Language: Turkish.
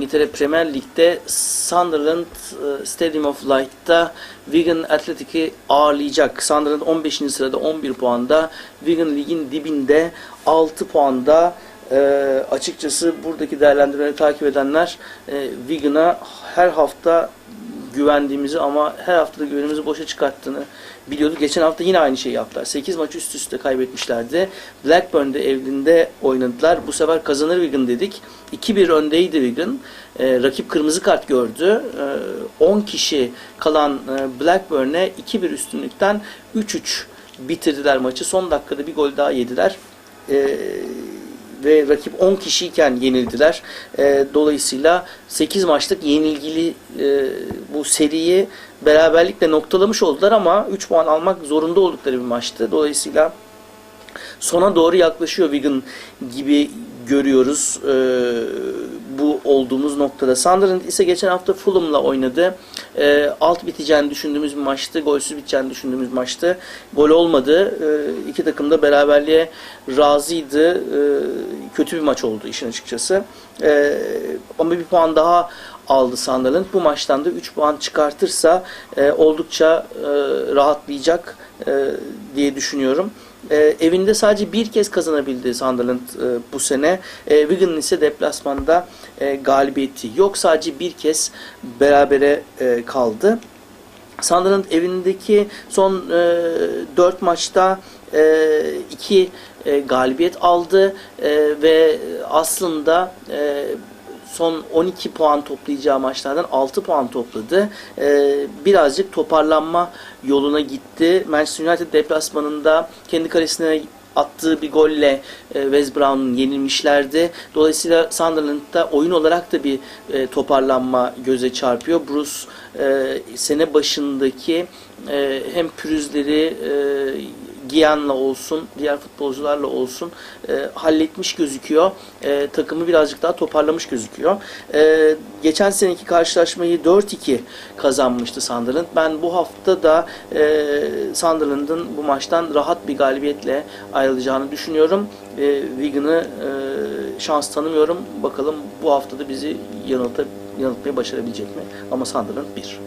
İngiltere Premier Lig'de Sunderland e, Stadium of Light'ta Wigan Athletic'i ağırlayacak. Sunderland 15. sırada 11 puanda. Wigan ligin dibinde 6 puanda. E, açıkçası buradaki değerlendirmeleri takip edenler e, Wigan'a her hafta güvendiğimizi ama her haftada güvenimizi boşa çıkarttığını biliyordu. Geçen hafta yine aynı şeyi yaptılar. 8 maç üst üste kaybetmişlerdi. Blackburn'de evinde oynadılar. Bu sefer kazanır Wigan dedik. 2-1 öndeydi Wigan. Ee, rakip kırmızı kart gördü. Ee, 10 kişi kalan e, Blackburn'e 2-1 üstünlükten 3-3 bitirdiler maçı. Son dakikada bir gol daha yediler. Ee, ve rakip 10 kişiyken yenildiler. E, dolayısıyla 8 maçlık yenilgili e, bu seriyi beraberlikle noktalamış oldular ama 3 puan almak zorunda oldukları bir maçtı. Dolayısıyla sona doğru yaklaşıyor Wigan gibi görüyoruz e, bu olduğumuz noktada. Sunderland ise geçen hafta Fulham'la oynadı. E, alt biteceğini düşündüğümüz bir maçtı. Golsüz biteceğini düşündüğümüz maçtı. Gol olmadı. E, iki takım da beraberliğe razıydı. E, kötü bir maç oldu işin açıkçası. E, ama bir puan daha aldı Sunderland. Bu maçtan da 3 puan çıkartırsa e, oldukça e, rahatlayacak e, diye düşünüyorum. E, evinde sadece bir kez kazanabildi Sunderland e, bu sene. E, Wigan ise deplasmanda e, galibiyeti yok. Sadece bir kez berabere e, kaldı. Sunderland evindeki son e, 4 maçta e, iki e, galibiyet aldı e, ve aslında e, son 12 puan toplayacağı maçlardan 6 puan topladı. Ee, birazcık toparlanma yoluna gitti. Manchester United deplasmanında kendi kalesine attığı bir golle e, West Brown'un yenilmişlerdi. Dolayısıyla Sunderland'da oyun olarak da bir e, toparlanma göze çarpıyor. Bruce e, sene başındaki e, hem pürüzleri e, Gian'la olsun, diğer futbolcularla olsun e, halletmiş gözüküyor. E, takımı birazcık daha toparlamış gözüküyor. E, geçen seneki karşılaşmayı 4-2 kazanmıştı Sunderland. Ben bu hafta da e, Sunderland'ın bu maçtan rahat bir galibiyetle ayrılacağını düşünüyorum. E, Wigan'ı e, şans tanımıyorum. Bakalım bu haftada bizi yanılta, yanıltmayı başarabilecek mi? Ama Sunderland 1.